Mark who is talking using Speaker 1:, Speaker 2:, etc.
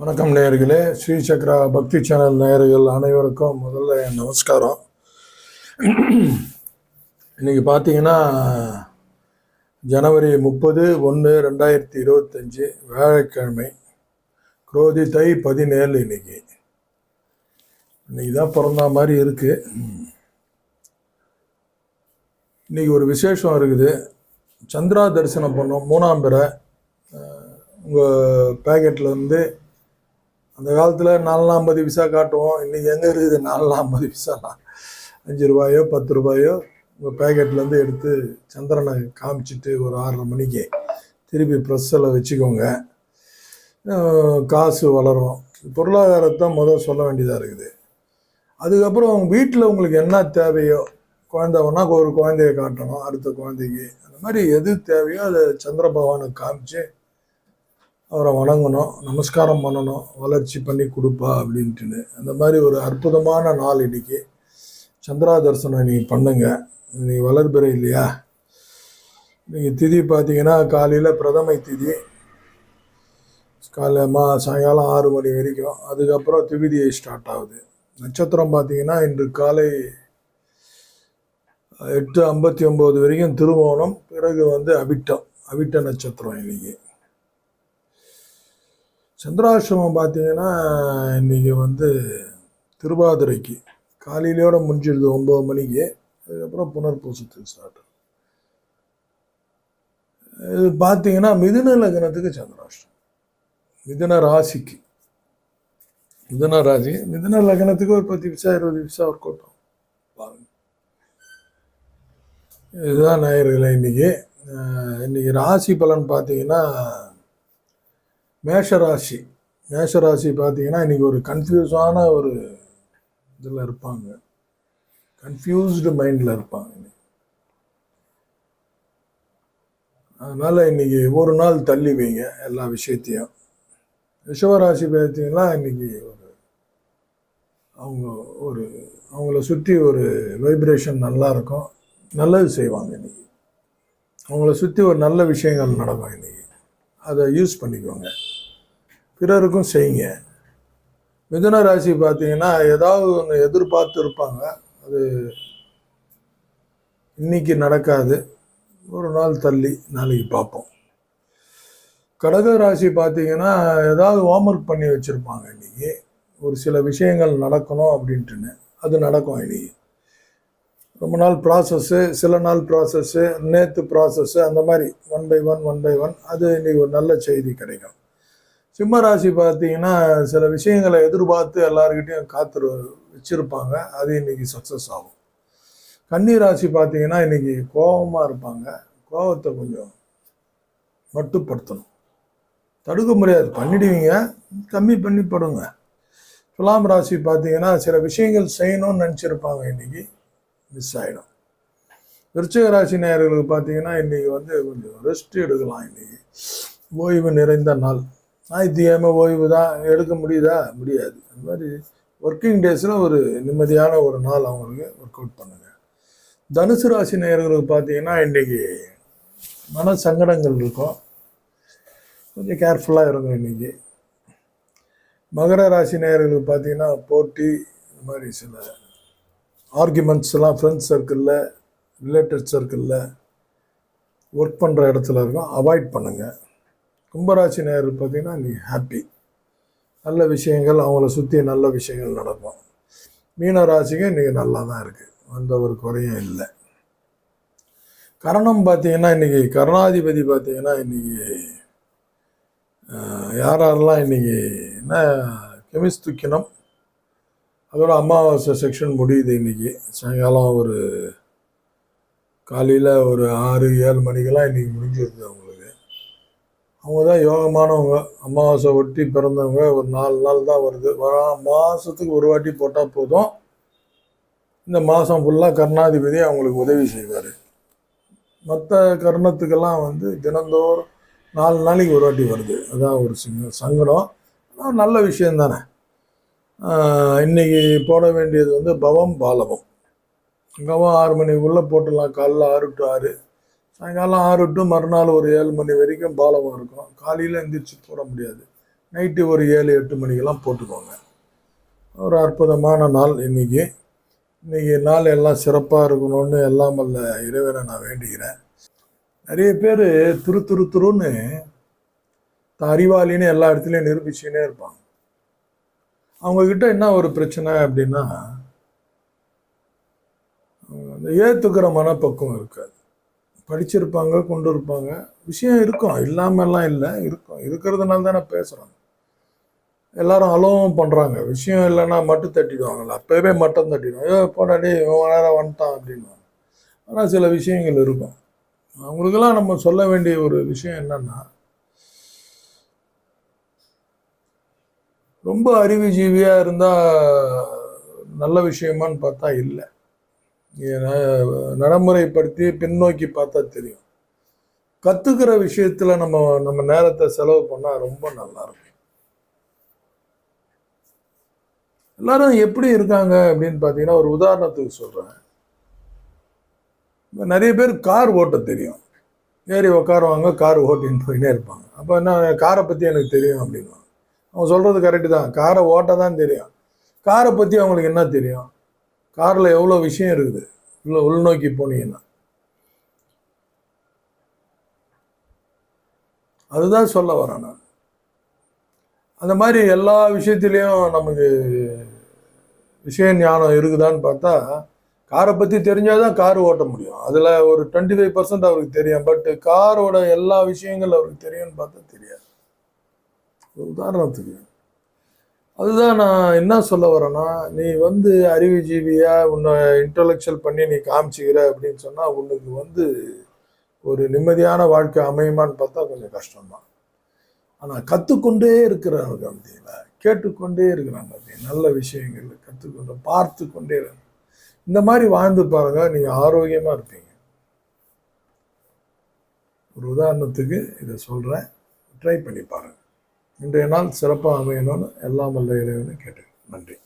Speaker 1: வணக்கம் நேயர்களே. ஸ்ரீ சக்ரா பக்தி சேனல் நேயர்கள் அனைவருக்கும் முதல்ல என் நமஸ்காரம். இன்னைக்கு பார்த்தீங்கன்னா ஜனவரி முப்பது ஒன்று ரெண்டாயிரத்தி இருபத்தஞ்சி வியாழக்கிழமை குரோதி தை பதினேழு இன்னைக்கு. இன்னைக்கு தான் பிறந்த மாதிரி இருக்கு. இன்னைக்கு ஒரு விசேஷம் இருக்குது. சந்திரா தரிசனம் பண்ணோம் மூணாம் பிற. உங்கள் பேக்கெட்டில் வந்து அந்த காலத்தில் நாலாம் ஐம்பது விசா காட்டுவோம். இன்றைக்கி எங்கே இருக்குது? நாலாம் ஐம்பது விசாலாம். அஞ்சு ரூபாயோ பத்து ரூபாயோ உங்கள் பேக்கெட்லேருந்து எடுத்து சந்திரனை காமிச்சிட்டு ஒரு ஆறரை மணிக்கு திருப்பி ப்ரெஸ்ஸில் வச்சுக்கோங்க. காசு வளரும். பொருளாதாரத்தை முதல் சொல்ல வேண்டியதாக இருக்குது. அதுக்கப்புறம் உங்கள் வீட்டில் உங்களுக்கு என்ன தேவையோ குழந்தை வேணா ஒரு குழந்தைய காட்டணும் அடுத்த குழந்தைக்கு. அந்த மாதிரி எது தேவையோ அதை சந்திர பகவானுக்கு காமிச்சு அவரை வணங்கணும் நமஸ்காரம் பண்ணணும் வளர்ச்சி பண்ணி கொடுப்பா அப்படின்ட்டுன்னு. அந்த மாதிரி ஒரு அற்புதமான நாள் இன்றைக்கி சந்திரா தரிசனம் இன்னைக்கு பண்ணுங்க. இன்றைக்கி வளர்பிறை இல்லையா? நீங்கள் திதி பார்த்தீங்கன்னா காலையில் பிரதமை திதி. காலையில் மா சாயங்காலம் ஆறு மணி வரைக்கும். அதுக்கப்புறம் திவிதியை ஸ்டார்ட் ஆகுது. நட்சத்திரம் பார்த்தீங்கன்னா இன்று காலை எட்டு ஐம்பத்தி ஒம்பது வரைக்கும் திருவோணம். பிறகு வந்து அவிட்டம். அவிட்ட நட்சத்திரம் இன்றைக்கி சந்திராசிரமம் பார்த்தீங்கன்னா இன்னைக்கு வந்து திருவாதிரைக்கு காலையிலோட முடிஞ்சிடுது ஒம்பது மணிக்கு. அதுக்கப்புறம் புனர்பூசத்துக்கு ஸ்டார்ட் இது பார்த்தீங்கன்னா மிதுன லக்னத்துக்கு சந்திராஷ்டிரம் மிதுன ராசிக்கு. மிதுன ராசி மிதுன லக்னத்துக்கு ஒரு பத்து விசா இருபது நிமிஷம் ஒர்க் அவுட் ஆகும். பாருங்க. இதுதான் நாயர்களை இன்னைக்கு. இன்றைக்கி இன்னைக்கு ராசி பலன் பார்த்தீங்கன்னா மேஷராசி. மேஷராசி பார்த்தீங்கன்னா இன்றைக்கி ஒரு கன்ஃபியூஸான ஒரு இதில் இருப்பாங்க. கன்ஃபியூஸ்டு மைண்டில் இருப்பாங்க இன்னைக்கு. இன்றைக்கி இன்னைக்கு ஒரு நாள் தள்ளி வைங்க எல்லா விஷயத்தையும். ரிஷவராசி பார்த்தீங்கன்னா இன்னைக்கு ஒரு அவங்க ஒரு அவங்கள சுற்றி ஒரு வைப்ரேஷன் நல்லாயிருக்கும் நல்லது செய்வாங்க இன்னைக்கு. அவங்கள சுற்றி ஒரு நல்ல விஷயங்கள் நடக்கும் இன்னைக்கு. அதை யூஸ் பண்ணிக்கோங்க. பிறருக்கும் செய்யுங்க. மிதுன ராசி பார்த்தீங்கன்னா ஏதாவது ஒன்று எதிர்பார்த்து இருப்பாங்க. அது இன்னைக்கு நடக்காது. ஒரு நாள் தள்ளி நாளைக்கு பார்ப்போம். கடக ராசி பார்த்தீங்கன்னா ஏதாவது ஹோம்ஒர்க் பண்ணி வச்சுருப்பாங்க இன்றைக்கி ஒரு சில விஷயங்கள் நடக்கணும் அப்படின்ட்டுன்னு. அது நடக்கும் இன்றைக்கி ரொம்ப நாள் ப்ராசஸ்ஸு சில நாள் ப்ராசஸ்ஸு நேற்று ப்ராசஸ்ஸு அந்த மாதிரி one by one one by one அது இன்னைக்கு ஒரு நல்ல செய்தி கிடைக்கும். சிம்ம ராசி பார்த்தீங்கன்னா சில விஷயங்களை எதிர்பார்த்து எல்லாருக்கிட்டையும் காத்துரு வச்சுருப்பாங்க. அது இன்னைக்கு சக்ஸஸ் ஆகும். கன்னி ராசி பார்த்தீங்கன்னா இன்னைக்கு கோபமாக இருப்பாங்க. கோபத்தை கொஞ்சம் மட்டுப்படுத்தணும். தடுக்க முடியாது. பண்ணிடுவீங்க. கம்மி பண்ணி படுங்க. துலாம் ராசி பார்த்தீங்கன்னா சில விஷயங்கள் செய்யணும்னு நினச்சிருப்பாங்க. இன்னைக்கு மிஸ் ஆகிடும் விருச்சிக ராசி நேயர்களுக்கு பார்த்தீங்கன்னா இன்னைக்கு வந்து கொஞ்சம் ரெஸ்ட் எடுக்கலாம். இன்னைக்கு ஓய்வு நிறைந்த நாள். ஞாயிற்றுக்கிழமை ஓய்வு தான் எடுக்க முடியுதா? முடியாது. அந்த மாதிரி ஒர்க்கிங் டேஸில் ஒரு நிம்மதியான ஒரு நாள் அவங்களுக்கு ஒர்க் அவுட் பண்ணுங்க. தனுசு ராசி நேர்களுக்கு பார்த்தீங்கன்னா இன்னைக்கு மன சங்கடங்கள் இருக்கும். கொஞ்சம் கேர்ஃபுல்லாக இருங்க இன்றைக்கி மகர ராசி நேயர்களுக்கு பார்த்தீங்கன்னா போட்டி இந்த மாதிரி சில ஆர்குமெண்ட்ஸ் எல்லாம் ஃப்ரெண்ட்ஸ் சர்க்கிளில் ரிலேட்டட் சர்க்கிளில் ஒர்க் பண்ணுற இடத்துல இருக்கும். அவாய்ட் பண்ணுங்கள் கும்பராசி நேயர்கள் பார்த்திங்கன்னா நீ ஹாப்பி நல்ல விஷயங்கள் அவங்கள சுற்றி நல்ல விஷயங்கள் நடக்கும். மீன ராசிக்கு இன்றைக்கி நல்லா தான் இருக்குது வந்த ஒரு குறையும் இல்லை. கரணம் பார்த்தீங்கன்னா இன்றைக்கி கருணாதிபதி பார்த்தீங்கன்னா இன்றைக்கி யார் யாரெல்லாம் இன்றைக்கி என்ன கெமிஸ்ட் துக்கினம் அதோட அமாவாசை செக்ஷன் முடியுது இன்றைக்கி சாயங்காலம் ஒரு காலையில் ஒரு ஆறு ஏழு மணிக்கெல்லாம் இன்றைக்கி முடிஞ்சிருது அவங்க அவங்க தான் யோகமானவங்க. அமாவாசை ஒட்டி பிறந்தவங்க. ஒரு நாலு நாள் தான் வருது. வர மாதத்துக்கு ஒரு வாட்டி போட்டால் போதும். இந்த மாதம் ஃபுல்லாக கருணாதிபதி அவங்களுக்கு உதவி செய்வார். மற்ற கர்ணத்துக்கெல்லாம் வந்து தினந்தோறும் நாலு நாளைக்கு ஒரு வாட்டி வருது. அதான் ஒரு சிங்க சங்கடம். ஆனால் நல்ல விஷயம் தானே. இன்னைக்கு போட வேண்டியது வந்து பவம் பாலவம் கவம் ஆறு மணிக்குள்ளே போட்டுடலாம். காலைல ஆறு டு ஆறு. சாயங்காலம் ஆறு டு மறுநாள் ஒரு ஏழு மணி வரைக்கும் பாலகம் இருக்கும். காலையில் எந்திரிச்சு போட முடியாது. நைட்டு ஒரு ஏழு எட்டு மணிக்கெல்லாம் போட்டுக்கோங்க. ஒரு அற்புதமான நாள் இன்னைக்கு. இன்னைக்கு நாள் எல்லாம் சிறப்பாக இருக்கணும்னு எல்லாம் அல்ல இறைவனை நான் வேண்டிக்கிறேன் நிறைய பேர் துரு துரு துருன்னு அறிவாளின்னு எல்லா இடத்துலையும் நிரூபிச்சுக்கினே இருப்பாங்க. அவங்கக்கிட்ட என்ன ஒரு பிரச்சனை அப்படின்னா அந்த ஏற்றுக்கிற மனப்பக்குவம் இருக்காது. படிச்சிருப்பாங்க கொண்டு இருப்பாங்க விஷயம் இருக்கும். இல்லாமல்லாம் இல்லை. இருக்கும். இருக்கிறதுனால தானே பேசுகிறோம் எல்லாரும் அலோவும் பண்ணுறாங்க விஷயம் இல்லைன்னா மட்டும் தட்டிடுவாங்கல்ல. அப்போவே மட்டும் தட்டிடுவோம். ஏ போடாடி இவன் நேரம் வந்துட்டான் அப்படின்னு ஆனால் சில விஷயங்கள் இருக்கும். அவங்களுக்கெல்லாம் நம்ம சொல்ல வேண்டிய ஒரு விஷயம் என்னென்னா ரொம்ப அறிவுஜீவியாக இருந்தால் நல்ல விஷயமான்னு பார்த்தா இல்லை. நடைமுறைப்படுத்தி பின்னோக்கி பார்த்தா தெரியும். கற்றுக்கிற விஷயத்தில் நம்ம நம்ம நேரத்தை செலவு பண்ணால் ரொம்ப நல்லா இருக்கும். எல்லாரும் எப்படி இருக்காங்க அப்படின்னு பார்த்தீங்கன்னா ஒரு உதாரணத்துக்கு சொல்கிறேன் நிறைய பேர் கார் ஓட்ட தெரியும். ஏறி உட்காருவாங்க கார் ஓட்டின்னு போயினே இருப்பாங்க. அப்போ என்ன காரை பற்றி எனக்கு தெரியும் அப்படின்னு அவன் சொல்கிறது கரெக்டு தான். காரை ஓட்ட தான் தெரியும். காரை பற்றி அவங்களுக்கு என்ன தெரியும்? காரில் எவ்வளோ விஷயம் இருக்குது? உள்ள உள்நோக்கி போனீங்கன்னா. அதுதான் சொல்ல வரேன் நான். அந்த மாதிரி எல்லா விஷயத்துலேயும் நமக்கு விஷய ஞானம் இருக்குதான்னு பார்த்தா காரை பற்றி தெரிஞ்சால் தான் கார் ஓட்ட முடியும். அதில் ஒரு டுவெண்ட்டி ஃபைவ் பர்சன்ட் அவருக்கு தெரியும். பட் காரோட எல்லா விஷயங்கள் அவருக்கு தெரியும்னு பார்த்தா தெரியாது. ஒரு உதாரணத்துக்கு. அதுதான் நான் என்ன சொல்ல வரேன்னா நீ வந்து அறிவுஜீவியா உன்னை இன்டலெக்சுவல் பண்ணி நீ காமிச்சிக்கிற அப்படின்னு சொன்னால் உனக்கு வந்து ஒரு நிம்மதியான வாழ்க்கை அமையுமான்னு பார்த்தா கொஞ்சம் கஷ்டம்தான். ஆனால் கற்றுக்கொண்டே இருக்கிறாங்க பார்த்தீங்களா கேட்டுக்கொண்டே இருக்கிறாங்க பார்த்தீங்க நல்ல விஷயங்கள் கற்றுக்கொண்டு பார்த்து கொண்டே இருங்க. இந்த மாதிரி வாழ்ந்து பாருங்க நீங்கள் ஆரோக்கியமாக இருப்பீங்க. ஒரு உதாரணத்துக்கு இதை சொல்கிறேன் ட்ரை பண்ணி பாருங்கள் இன்றைய நாள் சிறப்பாக அமையணும்னு எல்லாம் வல்ல இறைவனை கேட்டேன் நன்றி.